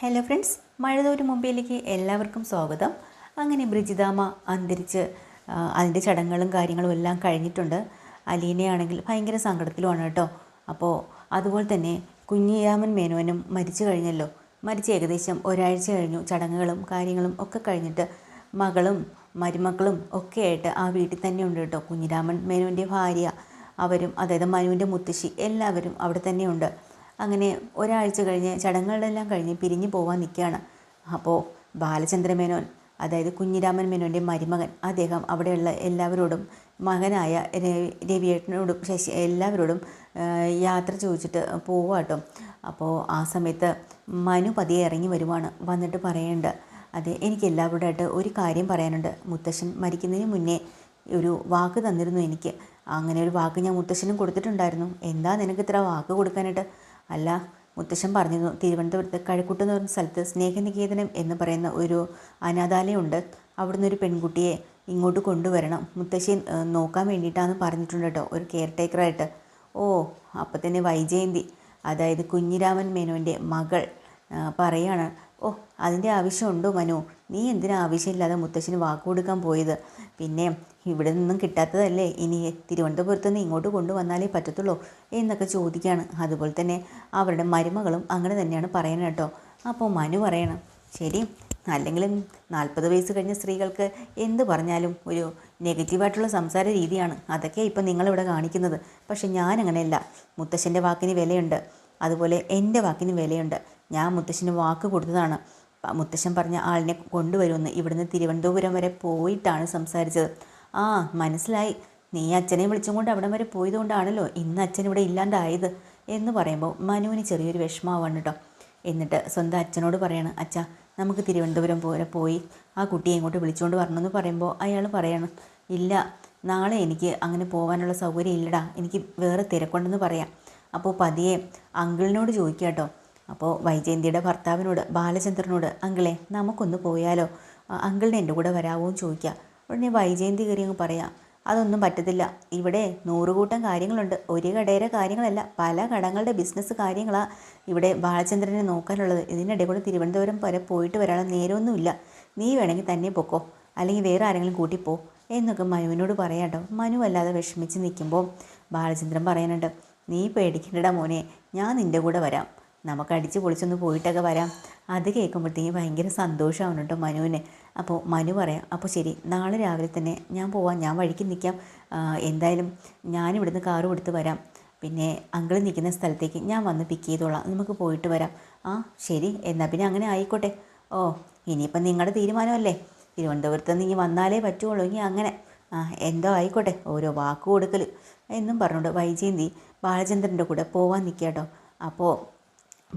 Hello friends മഴതോരു മുമ്പിലേക്ക് എല്ലാവർക്കും സ്വാഗതം. അങ്ങനെ ബ്രിജിതാമ അന്തരിച്ച് അതിന്റെ ചടങ്ങുകളും കാര്യങ്ങളും എല്ലാം കഴിഞ്ഞിട്ടുണ്ട്. അലീനയാണെങ്കിൽ ഭയങ്കര സങ്കടത്തിലുമാണ് കേട്ടോ. അപ്പോൾ അതുപോലെ തന്നെ കുഞ്ഞിരാമൻ മേനോനും മരിച്ചു കഴിഞ്ഞല്ലോ. മരിച്ച് ഏകദേശം ഒരാഴ്ച കഴിഞ്ഞു. ചടങ്ങുകളും കാര്യങ്ങളും ഒക്കെ കഴിഞ്ഞിട്ട് മകളും മരുമക്കളും ഒക്കെ ആയിട്ട് ആ വീട്ടിൽ തന്നെ ഉണ്ട് കേട്ടോ. കുഞ്ഞിരാമൻ മേനോന്റെ ഭാര്യ അവരും അതായത് മനുവിന്റെ മുത്തശ്ശി എല്ലാവരും അവിടെ തന്നെയുണ്ട് അങ്ങനെ ഒരാഴ്ച കഴിഞ്ഞ് ചടങ്ങുകളെല്ലാം കഴിഞ്ഞ് പിരിഞ്ഞു പോവാൻ നിൽക്കുകയാണ്. അപ്പോൾ ബാലചന്ദ്ര മേനോൻ അതായത് കുഞ്ഞിരാമൻ മേനോന്റെ മരുമകൻ അദ്ദേഹം അവിടെയുള്ള എല്ലാവരോടും മകനായ രവി- രവിയേട്ടനോടും ശശി എല്ലാവരോടും യാത്ര ചോദിച്ചിട്ട് പോവാട്ടോ അപ്പോൾ ആ സമയത്ത് മനു പതിയെ ഇറങ്ങി വരുവാണ്. വന്നിട്ട് പറയേണ്ട അതെ എനിക്ക് എല്ലാവരോടായിട്ട് ഒരു കാര്യം പറയാനുണ്ട്. മുത്തശ്ശൻ മരിക്കുന്നതിന് മുന്നേ ഒരു വാക്ക് തന്നിരുന്നു എനിക്ക്. അങ്ങനെ ഒരു വാക്ക് ഞാൻ മുത്തശ്ശനും കൊടുത്തിട്ടുണ്ടായിരുന്നു. എന്താ നിനക്ക് ഇത്ര വാക്ക് കൊടുക്കാനായിട്ട്? അല്ല മുത്തശ്ശൻ പറഞ്ഞിരുന്നു തിരുവനന്തപുരത്ത് കഴക്കൂട്ട് എന്ന് പറഞ്ഞ സ്ഥലത്ത് സ്നേഹനികേതനം എന്ന് പറയുന്ന ഒരു അനാഥാലയമുണ്ട്. അവിടുന്ന് ഒരു പെൺകുട്ടിയെ ഇങ്ങോട്ട് കൊണ്ടുവരണം. മുത്തശ്ശി നോക്കാൻ വേണ്ടിയിട്ടാണെന്ന് പറഞ്ഞിട്ടുണ്ട് കേട്ടോ ഒരു കെയർ ടേക്കറായിട്ട് ഓ അപ്പം തന്നെ വൈജയന്തി അതായത് കുഞ്ഞിരാമൻ മേനോന്റെ മകൾ പറയാണ്. ഓ അതിന്റെ ആവശ്യമുണ്ടോ മനു? നീ എന്തിനാ ആവശ്യമില്ലാതെ മുത്തശ്ശന് വാക്ക് കൊടുക്കാൻ പോയത്? പിന്നെ ഇവിടെ നിന്നും കിട്ടാത്തതല്ലേ? ഇനി തിരുവനന്തപുരത്ത് നിന്ന് ഇങ്ങോട്ട് കൊണ്ടുവന്നാലേ പറ്റത്തുള്ളൂ എന്നൊക്കെ ചോദിക്കുകയാണ് അതുപോലെ തന്നെ അവരുടെ മരുമകളും അങ്ങനെ തന്നെയാണ് പറയണം കേട്ടോ. അപ്പോൾ മനു പറയണം ശരി അല്ലെങ്കിലും നാൽപ്പത് വയസ്സ് കഴിഞ്ഞ സ്ത്രീകൾക്ക് എന്ത് പറഞ്ഞാലും ഒരു നെഗറ്റീവായിട്ടുള്ള സംസാര രീതിയാണ്. അതൊക്കെ ഇപ്പം നിങ്ങളിവിടെ കാണിക്കുന്നത്. പക്ഷെ ഞാനങ്ങനെയല്ല. മുത്തശ്ശന്റെ വാക്കിന് വിലയുണ്ട്. അതുപോലെ എന്റെ വാക്കിന് വിലയുണ്ട്. ഞാൻ മുത്തശ്ശന് വാക്ക് കൊടുത്തതാണ്. മുത്തശ്ശൻ പറഞ്ഞ ആളിനെ കൊണ്ടുവരുമെന്ന് ഇവിടുന്ന് തിരുവനന്തപുരം വരെ പോയിട്ടാണ് സംസാരിച്ചത്. ആ മനസ്സിലായി. നീ അച്ഛനെ വിളിച്ചും കൊണ്ട് അവിടം വരെ പോയതുകൊണ്ടാണല്ലോ ഇന്ന് അച്ഛൻ ഇവിടെ ഇല്ലാണ്ടായത് എന്ന് പറയുമ്പോൾ മനുവിന് ചെറിയൊരു വിഷമാവാണ് കേട്ടോ. എന്നിട്ട് സ്വന്തം അച്ഛനോട് പറയാണ് അച്ഛാ നമുക്ക് തിരുവനന്തപുരം പോലെ പോയി ആ കുട്ടിയെ ഇങ്ങോട്ട് വിളിച്ചുകൊണ്ട് വരണമെന്ന് പറയുമ്പോൾ അയാൾ പറയണം ഇല്ല നാളെ എനിക്ക് അങ്ങനെ പോകാനുള്ള സൗകര്യം ഇല്ലടാ. എനിക്ക് വേറെ തിരക്കുണ്ടെന്ന് പറയാം. അപ്പോൾ പതിയെ അങ്കിളിനോട് ചോദിക്കുക കേട്ടോ അപ്പോൾ വൈജയന്തിയുടെ ഭർത്താവിനോട് ബാലചന്ദ്രനോട് അങ്കിളെ നമുക്കൊന്ന് പോയാലോ? അങ്കിളിനെ എന്റെ കൂടെ വരാവോ എന്ന് ചോദിക്കുക ഉടനെ വൈജയന്തി കയറി അങ്ങ് പറയാം അതൊന്നും പറ്റത്തില്ല. ഇവിടെ നൂറുകൂട്ടം കാര്യങ്ങളുണ്ട്. ഒരു കടയുടെ കാര്യങ്ങളല്ല. പല കടങ്ങളുടെ ബിസിനസ് കാര്യങ്ങളാണ് ഇവിടെ ബാലചന്ദ്രനെ നോക്കാനുള്ളത്. ഇതിനിടെ കൂടെ തിരുവനന്തപുരം വരെ പോയിട്ട് വരാനുള്ള നേരമൊന്നുമില്ല. നീ വേണമെങ്കിൽ തന്നെ പൊക്കോ. അല്ലെങ്കിൽ വേറെ ആരെങ്കിലും കൂട്ടിപ്പോ എന്നൊക്കെ മനുവിനോട് പറയാട്ടോ. മനു അല്ലാതെ വിഷമിച്ച് നിൽക്കുമ്പോൾ ബാലചന്ദ്രൻ പറയാനുണ്ട് നീ പേടിക്കണ്ടടാ മോനെ ഞാൻ നിന്റെ കൂടെ വരാം. നമുക്ക് അടിച്ച് പൊളിച്ചൊന്ന് പോയിട്ടൊക്കെ വരാം. അത് കേൾക്കുമ്പോഴത്തേക്കും ഭയങ്കര സന്തോഷമാണ് കേട്ടോ മനുവിന്. അപ്പോൾ മനു പറയാം അപ്പോൾ ശരി നാളെ രാവിലെ തന്നെ ഞാൻ പോവാം ഞാൻ വഴിക്ക് നിൽക്കാം. എന്തായാലും ഞാനിവിടുന്ന് കാറ് കൊടുത്ത് വരാം. പിന്നെ അങ്കിൾ നിൽക്കുന്ന സ്ഥലത്തേക്ക് ഞാൻ വന്ന് പിക്ക് ചെയ്തോളാം. നമുക്ക് പോയിട്ട് വരാം. ആ ശരി എന്നാൽ പിന്നെ അങ്ങനെ ആയിക്കോട്ടെ. ഓ ഇനിയിപ്പം നിങ്ങളുടെ തീരുമാനമല്ലേ? തിരുവനന്തപുരത്ത് നിന്ന് ഇനി വന്നാലേ പറ്റുള്ളൂ ഇനി അങ്ങനെ. ആ എന്തോ ആയിക്കോട്ടെ ഓരോ വാക്ക് കൊടുക്കൽ എന്നും പറഞ്ഞുകൊണ്ട് വൈജയന്തി ബാലചന്ദ്രന്റെ കൂടെ പോവാൻ നിൽക്കുക കേട്ടോ അപ്പോൾ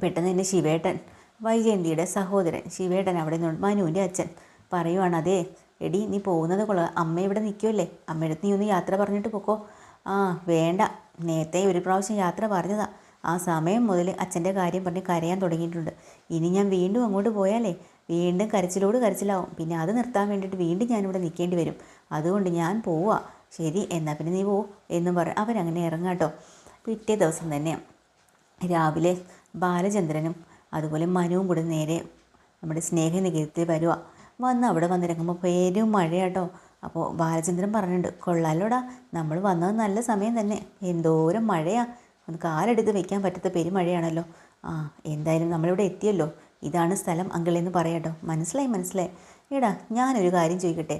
പെട്ടെന്ന് തന്നെ ശിവേട്ടൻ വൈജയന്തിയുടെ സഹോദരൻ ശിവേട്ടൻ അവിടെ നിന്ന് മനുവിന്റെ അച്ഛൻ പറയുവാണ് അതേ എടി നീ പോകുന്നത് കൊള്ളാം. അമ്മ ഇവിടെ നിൽക്കുമല്ലേ അമ്മയുടെ നീ ഒന്ന് യാത്ര പറഞ്ഞിട്ട് പൊക്കോ. ആ വേണ്ട. നേരത്തെ ഒരു പ്രാവശ്യം യാത്ര പറഞ്ഞതാ. ആ സമയം മുതൽ അച്ഛന്റെ കാര്യം പറഞ്ഞ് കരയാൻ തുടങ്ങിയിട്ടുണ്ട്. ഇനി ഞാൻ വീണ്ടും അങ്ങോട്ട് പോയാലേ വീണ്ടും കരച്ചിലോട് കരച്ചിലാവും. പിന്നെ അത് നിർത്താൻ വേണ്ടിയിട്ട് വീണ്ടും ഞാനിവിടെ നിൽക്കേണ്ടി വരും. അതുകൊണ്ട് ഞാൻ പോവാ. ശരി എന്നാൽ പിന്നെ നീ പോ എന്നും പറ. അവരങ്ങനെ ഇറങ്ങാട്ടോ പിറ്റേ ദിവസം തന്നെ രാവിലെ ബാലചന്ദ്രനും അതുപോലെ മനുവും കൂടെ നേരെ നമ്മുടെ സ്നേഹനികേതത്തിൽ വരുക വന്ന് അവിടെ വന്നിറങ്ങുമ്പോൾ പേരും മഴയാട്ടോ അപ്പോൾ ബാലചന്ദ്രൻ പറഞ്ഞിട്ടുണ്ട് കൊള്ളാലോടാ നമ്മൾ വന്നത് നല്ല സമയം തന്നെ. എന്തോരം മഴയാ. ഒന്ന് കാലെടുത്ത് വെക്കാൻ പറ്റാത്ത പെരുമഴയാണല്ലോ. ആ എന്തായാലും നമ്മളിവിടെ എത്തിയല്ലോ. ഇതാണ് സ്ഥലം അങ്കിളെന്ന് പറയാട്ടോ മനസ്സിലായി മനസ്സിലായി. എടാ ഞാനൊരു കാര്യം ചോദിക്കട്ടെ?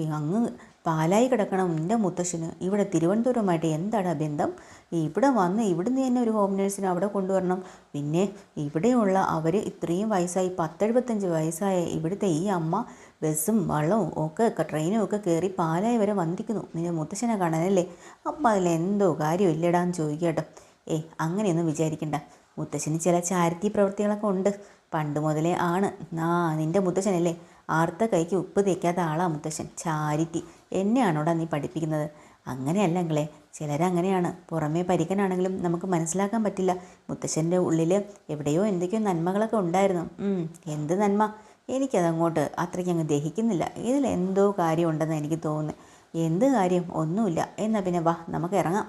അങ്ങ് പാലായി കിടക്കണം. എന്റെ മുത്തശ്ശന് ഇവിടെ തിരുവനന്തപുരമായിട്ട് എന്താണ് ബന്ധം? ഇവിടെ വന്ന് ഇവിടുന്ന് തന്നെ ഒരു ഹോം നേഴ്സിനെ അവിടെ കൊണ്ടുവരണം. പിന്നെ ഇവിടെയുള്ള അവർ ഇത്രയും വയസ്സായി പത്തെഴുപത്തഞ്ച് വയസ്സായ ഇവിടുത്തെ ഈ അമ്മ ബസ്സും വള്ളവും ഒക്കെ ട്രെയിനും ഒക്കെ കയറി പാലായി വരെ വന്നിരിക്കുന്നു. നിന്റെ മുത്തശ്ശനെ കാണാനല്ലേ? അപ്പം അതിലെന്തോ കാര്യമില്ലടാന്ന് ചോദിക്കട്ടോ. ഏ അങ്ങനെയൊന്നും വിചാരിക്കണ്ട. മുത്തശ്ശന് ചില ചാരിറ്റി പ്രവൃത്തികളൊക്കെ ഉണ്ട്. പണ്ട് മുതലേ ആണ്. ആ നിന്റെ മുത്തശ്ശനല്ലേ? ആർത്ത കൈക്ക് ഉപ്പ് തേക്കാത്ത ആളാ മുത്തശ്ശൻ. ചാരിറ്റി. എന്നെയാണോടാ നീ പഠിപ്പിക്കുന്നത്? അങ്ങനെയല്ല അങ്ങളെ ചിലരങ്ങനെയാണ്. പുറമേ പരിക്കനാണെങ്കിലും നമുക്ക് മനസ്സിലാക്കാൻ പറ്റില്ല. മുത്തശ്ശന്റെ ഉള്ളിൽ എവിടെയോ എന്തൊക്കെയോ നന്മകളൊക്കെ ഉണ്ടായിരുന്നു. എന്ത് നന്മ? എനിക്കതങ്ങോട്ട് അത്രയ്ക്ക് അങ്ങ് ദഹിക്കുന്നില്ല. ഇതിൽ എന്തോ കാര്യം ഉണ്ടെന്ന് എനിക്ക് തോന്നുന്നു. എന്ത് കാര്യം? ഒന്നുമില്ല. എന്നാൽ പിന്നെ വാ നമുക്ക് ഇറങ്ങാം.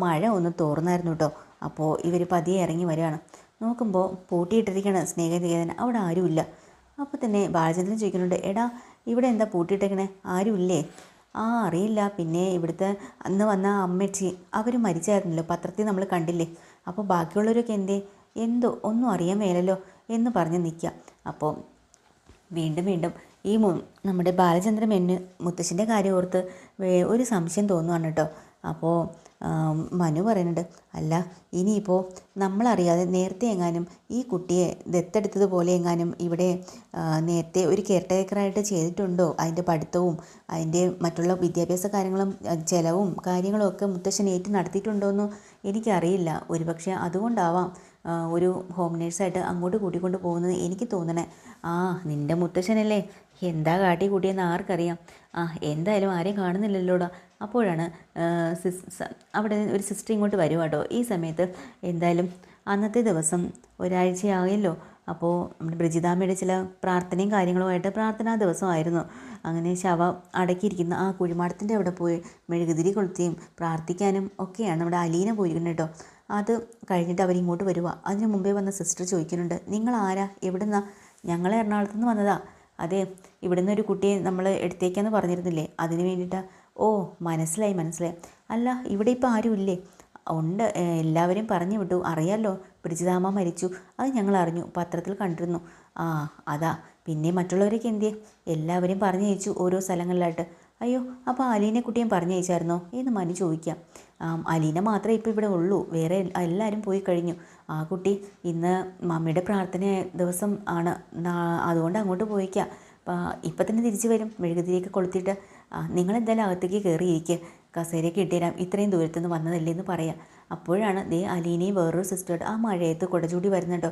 മഴ ഒന്ന് തോർന്നായിരുന്നു കേട്ടോ അപ്പോൾ ഇവർ പതിയെ ഇറങ്ങി വരികയാണ്. നോക്കുമ്പോൾ പൂട്ടിയിട്ടിരിക്കുകയാണ് സ്നേഹനികേതൻ. അവിടെ ആരുമില്ല. അപ്പോൾ തന്നെ ബാലചന്ദ്രൻ ചോദിക്കുന്നുണ്ട് എടാ ഇവിടെ എന്താ പൂട്ടിയിട്ടേക്കണേ? ആരുമില്ലേ? ആ അറിയില്ല. പിന്നെ ഇവിടുത്തെ അന്ന് വന്ന അമ്മച്ചി അവർ മരിച്ചായിരുന്നല്ലോ. പത്രത്തിൽ നമ്മൾ കണ്ടില്ലേ? അപ്പോൾ ബാക്കിയുള്ളവരൊക്കെ എന്തേ? എന്തോ? ഒന്നും അറിയാൻ മേലല്ലോ എന്ന് പറഞ്ഞ് നിൽക്കുക അപ്പോൾ വീണ്ടും വീണ്ടും ഈ മു നമ്മുടെ ബാലചന്ദ്രൻ മെന്ന് മുത്തശ്ശിന്റെ കാര്യം ഓർത്ത് ഒരു സംശയം തോന്നുവാണ് കേട്ടോ. അപ്പോൾ മനു പറയുന്നുണ്ട് അല്ല ഇനിയിപ്പോൾ നമ്മളറിയാതെ നേരത്തെ എങ്ങാനും ഈ കുട്ടിയെ ദത്തെടുത്തതുപോലെ എങ്ങാനും ഇവിടെ നേരത്തെ ഒരു കെയർ ടേക്കറായിട്ട് ചെയ്തിട്ടുണ്ടോ? അതിന്റെ പഠിത്തവും അതിന്റെ മറ്റുള്ള വിദ്യാഭ്യാസ കാര്യങ്ങളും ചിലവും കാര്യങ്ങളും ഒക്കെ മുത്തശ്ശൻ ഏറ്റ് നടത്തിയിട്ടുണ്ടോ എന്ന് എനിക്കറിയില്ല. ഒരുപക്ഷെ അതുകൊണ്ടാവാം ഒരു ഹോം നേഴ്സായിട്ട് അങ്ങോട്ട് കൂട്ടിക്കൊണ്ട് പോകുന്നത് എനിക്ക് തോന്നണേ. ആ നിന്റെ മുത്തശ്ശനല്ലേ? എന്താ കാട്ടി കൂട്ടിയെന്ന് ആർക്കറിയാം. ആ എന്തായാലും ആരെയും കാണുന്നില്ലല്ലോടാ. അപ്പോഴാണ് സിസ് അവിടെ ഒരു സിസ്റ്റർ ഇങ്ങോട്ട് വരും കേട്ടോ. ഈ സമയത്ത് എന്തായാലും അന്നത്തെ ദിവസം ഒരാഴ്ചയായല്ലോ. അപ്പോൾ നമ്മുടെ ബ്രിജിതാമ്മയുടെ ചില പ്രാർത്ഥനയും കാര്യങ്ങളുമായിട്ട് പ്രാർത്ഥനാ ദിവസമായിരുന്നു. അങ്ങനെ ശവ അടക്കിയിരിക്കുന്ന ആ കുഴിമാടത്തിന്റെ അവിടെ പോയി മെഴുകുതിരി കൊളുത്തിയും പ്രാർത്ഥിക്കാനും ഒക്കെയാണ് നമ്മുടെ അലീന പോയിരിക്കുന്നത് കേട്ടോ. അത് കഴിഞ്ഞിട്ട് അവരിങ്ങോട്ട് വരുക അതിന് മുമ്പേ വന്ന സിസ്റ്റർ ചോദിക്കുന്നുണ്ട് നിങ്ങൾ ആരാ? എവിടുന്നാ? ഞങ്ങൾ എറണാകുളത്ത് നിന്ന് വന്നതാ. അതെ ഇവിടുന്ന് ഒരു കുട്ടിയെ നമ്മൾ എടുത്തേക്കാന്ന് പറഞ്ഞിരുന്നില്ലേ? അതിന് വേണ്ടിയിട്ടാണ് ഓ മനസ്സിലായി മനസ്സിലായി. അല്ല ഇവിടെ ഇപ്പോൾ ആരുമില്ലേ? ഉണ്ട് എല്ലാവരും പറഞ്ഞു വിട്ടു. അറിയാമല്ലോ ബ്രിജിതാമ്മ മരിച്ചു. അത് ഞങ്ങൾ അറിഞ്ഞു പത്രത്തിൽ കണ്ടിരുന്നു. ആ അതാ. പിന്നെ മറ്റുള്ളവരൊക്കെ എന്തിയെ? എല്ലാവരും പറഞ്ഞു അയച്ചു ഓരോ സ്ഥലങ്ങളിലായിട്ട്. അയ്യോ അപ്പോൾ അലീനെ കുട്ടിയും പറഞ്ഞു അയച്ചായിരുന്നോ? എന്ന് മനു ചോദിക്കാം. അലീന മാത്രമേ ഇപ്പോൾ ഇവിടെ ഉള്ളൂ. വേറെ എല്ലാവരും പോയി കഴിഞ്ഞു. ആ കുട്ടി ഇന്ന് മമ്മിയുടെ പ്രാർത്ഥന ദിവസം ആണ്. അതുകൊണ്ട് അങ്ങോട്ട് പോയിക്കാം. ഇപ്പം തന്നെ തിരിച്ചു വരും. മെഴുകുതിരിയൊക്കെ കൊളുത്തിയിട്ട് നിങ്ങളെന്തായാലും അകത്തേക്ക് കയറിയിരിക്കുക കസേരയൊക്കെ ഇട്ടുതരാം ഇത്രയും ദൂരത്തു നിന്ന് വന്നതല്ലേ എന്ന് പറയാം. അപ്പോഴാണ് ദേ അലീനയും വേറൊരു സിസ്റ്റർ ആ മഴയത്ത് കുടചൂടി വരുന്നുണ്ടോ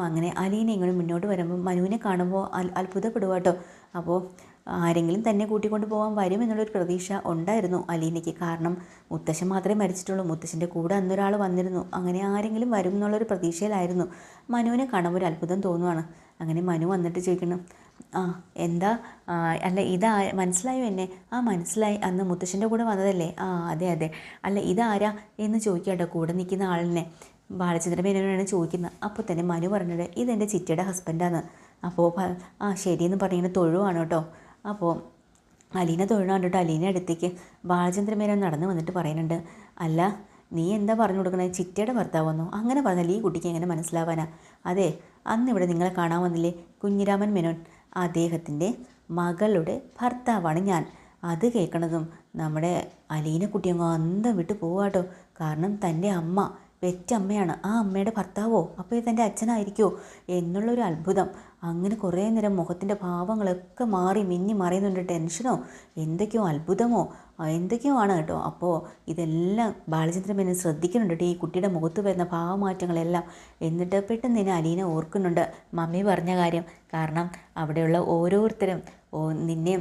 അങ്ങനെ അലീന ഇങ്ങനെ മുന്നോട്ട് വരുമ്പോൾ മനുവിനെ കാണുമ്പോൾ അത്ഭുതപ്പെടുക കേട്ടോ. അപ്പോൾ ആരെങ്കിലും തന്നെ കൂട്ടിക്കൊണ്ട് പോകാൻ വരും എന്നുള്ളൊരു പ്രതീക്ഷ ഉണ്ടായിരുന്നു അലീനയ്ക്ക്. കാരണം മുത്തശ്ശൻ മാത്രമേ മരിച്ചിട്ടുള്ളൂ. മുത്തശ്ശന്റെ കൂടെ അന്നൊരാൾ വന്നിരുന്നു. അങ്ങനെ ആരെങ്കിലും വരും എന്നുള്ളൊരു പ്രതീക്ഷയിലായിരുന്നു. മനുവിനെ കാണുമ്പോൾ ഒരു അത്ഭുതം തോന്നുവാണ്. അങ്ങനെ മനു വന്നിട്ട് ചോദിക്കണം ആ എന്താ? അല്ല ഇതാ മനസ്സിലായോ എന്നെ? ആ മനസ്സിലായി. അന്ന് മുത്തശ്ശന്റെ കൂടെ വന്നതല്ലേ? ആ അതെ അതെ. അല്ല ഇതാരാ എന്ന് ചോദിക്കട്ടെ കൂടെ നിൽക്കുന്ന ആളിനെ. ബാലചന്ദ്ര മേനോനാണ് ചോദിക്കുന്നത്. അപ്പോൾ തന്നെ മനു പറഞ്ഞത് ഇതെന്റെ ചിറ്റയുടെ ഹസ്ബൻഡാണ് അപ്പോൾ ആ ശരിയെന്ന് പറഞ്ഞിങ്ങനെ തൊഴുവാണ് കേട്ടോ. അപ്പോൾ അലീന തൊഴിലാണ് കേട്ടോ അലീന അടുത്തേക്ക്. ബാലചന്ദ്ര മേനോൻ നടന്നു വന്നിട്ട് പറയുന്നുണ്ട് അല്ല നീ എന്താ പറഞ്ഞു കൊടുക്കണേ? ചിറ്റയുടെ ഭർത്താവെന്നോ അങ്ങനെ പറഞ്ഞാൽ ഈ കുട്ടിക്ക് എങ്ങനെ മനസ്സിലാവാനാ? അതെ അന്ന് ഇവിടെ നിങ്ങളെ കാണാൻ വന്നില്ലേ കുഞ്ഞിരാമൻ മേനോൻ? അദ്ദേഹത്തിന്റെ മകളുടെ ഭർത്താവാണ് ഞാൻ. അത് കേൾക്കണതും നമ്മുടെ അലീന കുട്ടി അങ്ങ് അന്തം വിട്ട് പോവാട്ടോ കാരണം തന്റെ അമ്മ പെറ്റമ്മയാണ് ആ അമ്മയുടെ ഭർത്താവോ? അപ്പോൾ ഇത് തന്റെ അച്ഛനായിരിക്കുമോ എന്നുള്ളൊരു അത്ഭുതം. അങ്ങനെ കുറേ നേരം മുഖത്തിന്റെ ഭാവങ്ങളൊക്കെ മാറി മിന്നി മറയുന്നുണ്ട് ടെൻഷനോ? എന്തൊക്കെയോ അത്ഭുതമോ? എന്തൊക്കെയോ ആണ് കേട്ടോ? അപ്പോൾ ഇതെല്ലാം ബാലചന്ദ്രൻ എന്നെ ശ്രദ്ധിക്കുന്നുണ്ട് ഈ കുട്ടിയുടെ മുഖത്ത് വരുന്ന ഭാവമാറ്റങ്ങളെല്ലാം. എന്നിട്ട് പെട്ടെന്ന് തന്നെ അലീന ഓർക്കുന്നുണ്ട് മമ്മി പറഞ്ഞ കാര്യം. കാരണം അവിടെയുള്ള ഓരോരുത്തരും ഓ നിന്നെ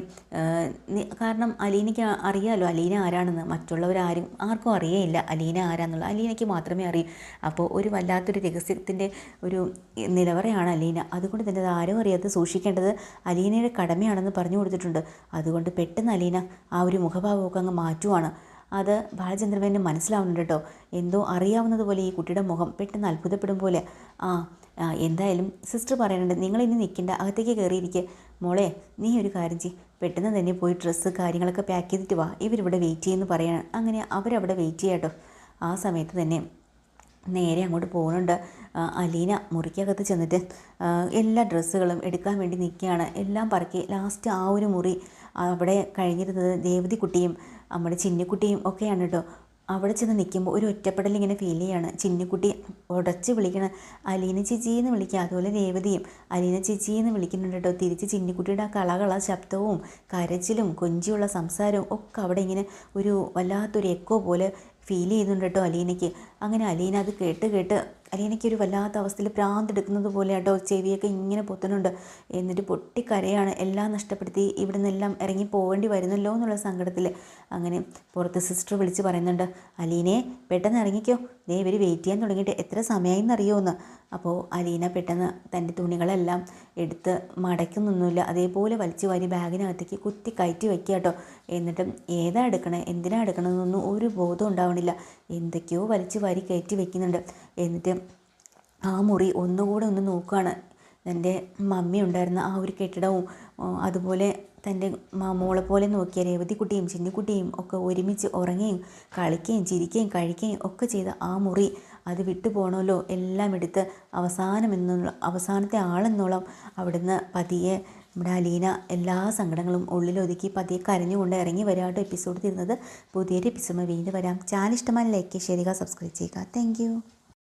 കാരണം അലീനയ്ക്ക് അറിയാമല്ലോ അലീന ആരാണെന്ന്. മറ്റുള്ളവരാരും ആർക്കും അറിയേയില്ല അലീന ആരാന്നുള്ളത്. അലീനയ്ക്ക് മാത്രമേ അറിയൂ. അപ്പോൾ ഒരു വല്ലാത്തൊരു രഹസ്യത്തിന്റെ ഒരു നിലവറയാണ് അലീന. അതുകൊണ്ട് തന്നെ അത് ആരും അറിയാതെ സൂക്ഷിക്കേണ്ടത് അലീനയുടെ കടമയാണെന്ന് പറഞ്ഞു കൊടുത്തിട്ടുണ്ട്. അതുകൊണ്ട് പെട്ടെന്ന് അലീന ആ ഒരു മുഖഭാവമൊക്കെ അങ്ങ് മാറ്റുവാണ്. അത് ബാലചന്ദ്രമേന് മനസ്സിലാവുന്നുണ്ട് കേട്ടോ. എന്തോ അറിയാവുന്നത് പോലെ ഈ കുട്ടിയുടെ മുഖം പെട്ടെന്ന് അത്ഭുതപ്പെടും പോലെ. ആ എന്തായാലും സിസ്റ്റർ പറയുന്നുണ്ട് നിങ്ങൾ ഇനി നിൽക്കേണ്ട അകത്തേക്ക് കയറിയിരിക്കുക മോളെ നീ ഒരു കാര്യം ചെയ് പെട്ടെന്ന് തന്നെ പോയി ഡ്രസ്സ് കാര്യങ്ങളൊക്കെ പാക്ക് ചെയ്തിട്ട് വാ. ഇവരിവിടെ വെയിറ്റ് ചെയ്യുമെന്ന് പറയണം. അങ്ങനെ അവരവിടെ വെയിറ്റ് ചെയ്യാട്ടോ ആ സമയത്ത് തന്നെ നേരെ അങ്ങോട്ട് പോകുന്നുണ്ട്. അലീന മുറിക്കകത്ത് ചെന്നിട്ട് എല്ലാ ഡ്രസ്സുകളും എടുക്കാൻ വേണ്ടി നിൽക്കുകയാണ്. എല്ലാം പറക്കി. ലാസ്റ്റ് ആ ഒരു മുറി അവിടെ കഴിഞ്ഞിരുന്നത് ദേവതി കുട്ടിയും നമ്മുടെ ചിന്നിക്കുട്ടിയും ഒക്കെയാണ് കേട്ടോ അവിടെ ചെന്ന് നിൽക്കുമ്പോൾ ഒരു ഒറ്റപ്പെടൽ ഇങ്ങനെ ഫീൽ ചെയ്യാണ്. ചിന്നിക്കുട്ടി ഉടച്ച് വിളിക്കണ. അലീന ചേച്ചി എന്ന് വിളിക്കുക അതുപോലെ രേവതിയും അലീന ചേച്ചി എന്ന് വിളിക്കുന്നുണ്ട് കേട്ടോ. തിരിച്ച് ചിന്നിക്കുട്ടിയുടെ ആ കളകള ശബ്ദവും കരച്ചിലും കൊഞ്ചിയുള്ള സംസാരവും ഒക്കെ അവിടെ ഇങ്ങനെ ഒരു വല്ലാത്തൊരു എക്കോ പോലെ ഫീൽ ചെയ്യുന്നുണ്ട് കേട്ടോ അലീനയ്ക്ക്. അങ്ങനെ അലീന അത് കേട്ട് കേട്ട് അലീനയ്ക്ക് ഒരു വല്ലാത്ത അവസ്ഥയിൽ ഭ്രാന്തെടുക്കുന്നത് പോലെ കേട്ടോ ചെവിയൊക്കെ ഇങ്ങനെ പൊത്തുന്നുണ്ട്. എന്നിട്ട് പൊട്ടിക്കരയാണ് എല്ലാം നഷ്ടപ്പെടുത്തി ഇവിടെ നിന്നെല്ലാം ഇറങ്ങി പോകേണ്ടി വരുന്നല്ലോ എന്നുള്ള സങ്കടത്തിൽ അങ്ങനെ പുറത്ത് സിസ്റ്റർ വിളിച്ച് പറയുന്നുണ്ട് അലീനെ പെട്ടെന്ന് ഇറങ്ങിക്കോ. ദേ ഇവർ വെയിറ്റ് ചെയ്യാൻ തുടങ്ങിയിട്ട് എത്ര സമയമായി എന്നറിയുമോ അപ്പോൾ അലീന പെട്ടെന്ന് തന്റെ തുണികളെല്ലാം എടുത്ത് മടക്കുന്നൊന്നുമില്ല അതേപോലെ വലിച്ചു വാരി ബാഗിനകത്തേക്ക് കുത്തി കയറ്റി വയ്ക്കുക കേട്ടോ. എന്നിട്ടും ഏതാ എടുക്കണേ? എന്തിനാ എടുക്കണമെന്നൊന്നും ഒരു ബോധം ഉണ്ടാവണില്ല. എന്തൊക്കെയോ വലിച്ചു വാരി കയറ്റി വെക്കുന്നുണ്ട്. എന്നിട്ട് ആ മുറി ഒന്നുകൂടെ ഒന്ന് നോക്കുകയാണ് തന്റെ മമ്മി ഉണ്ടായിരുന്ന ആ ഒരു കെട്ടിടവും അതുപോലെ തന്റെ മോളെ പോലെ നോക്കിയ രേവതിക്കുട്ടിയും ചിന്നിക്കുട്ടിയും ഒക്കെ ഒരുമിച്ച് ഉറങ്ങുകയും കളിക്കുകയും ചിരിക്കുകയും കഴിക്കുകയും ഒക്കെ ചെയ്ത ആ മുറി അത് വിട്ടു പോകണമല്ലോ എല്ലാം എടുത്ത് അവസാനം എന്നുള്ള അവസാനത്തെ ആളെന്നോളം അവിടുന്ന് പതിയെ നമ്മുടെ അലീന എല്ലാ സങ്കടങ്ങളും ഉള്ളിലൊതുക്കി പതിയെ കരഞ്ഞുകൊണ്ട് ഇറങ്ങി വരാട്ടോ എപ്പിസോഡ് തീർന്നത് പുതിയൊരു എപ്പിസോഡ് വീണ്ടും വരാം. ചാനൽ ഇഷ്ടമായി ലൈക്ക് ചെയ്യുക സബ്സ്ക്രൈബ് ചെയ്യുക. താങ്ക്